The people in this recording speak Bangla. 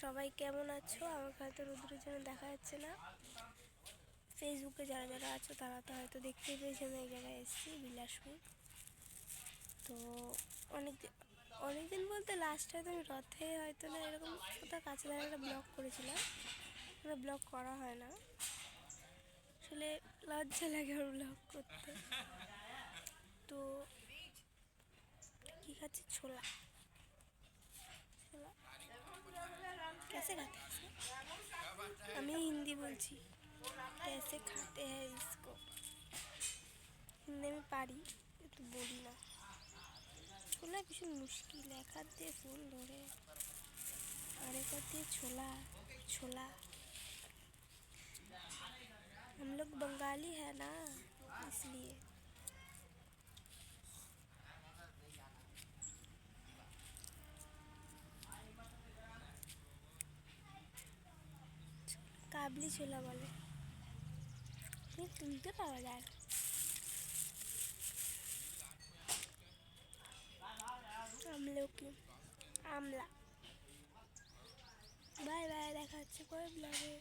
সবাই কেমন আছো? আমাকে হয়তো রুদ্রের জন্য দেখা যাচ্ছে না। ফেসবুকে যারা যারা আছো, তারা তো হয়তো দেখতেই পেয়েছে আমি এই জায়গায় এসেছি, বিলাসপুর। তো অনেক অনেক দিন বলতে লাস্ট হয়তো আমি রথে হয়তো না এরকম কোথাও কাছে দাঁড়িয়ে একটা ব্লগ করেছিলাম। ওটা ব্লগ করা হয় না। আসলে লজ্জা লাগে ওর ব্লগ করতে। তো কী খাচ্ছে? ছোলা। कैसे खाते हैं इसे? আমি হিন্দি বলছি कैसे खाते हैं इसको হিন্দি আমি পারি কিন্তু বলি না ছোলা ভীষণ মুশকিল এক হাত দিয়ে ফুল ধরে আরেক हाथ দিয়ে छोला छोला हम लोग बंगाली है ना কাবলি ছোলা বলে। তুলতে পাওয়া যায়। আমলকি আমলা। বাই বাই দেখা হচ্ছে পরে ব্লগে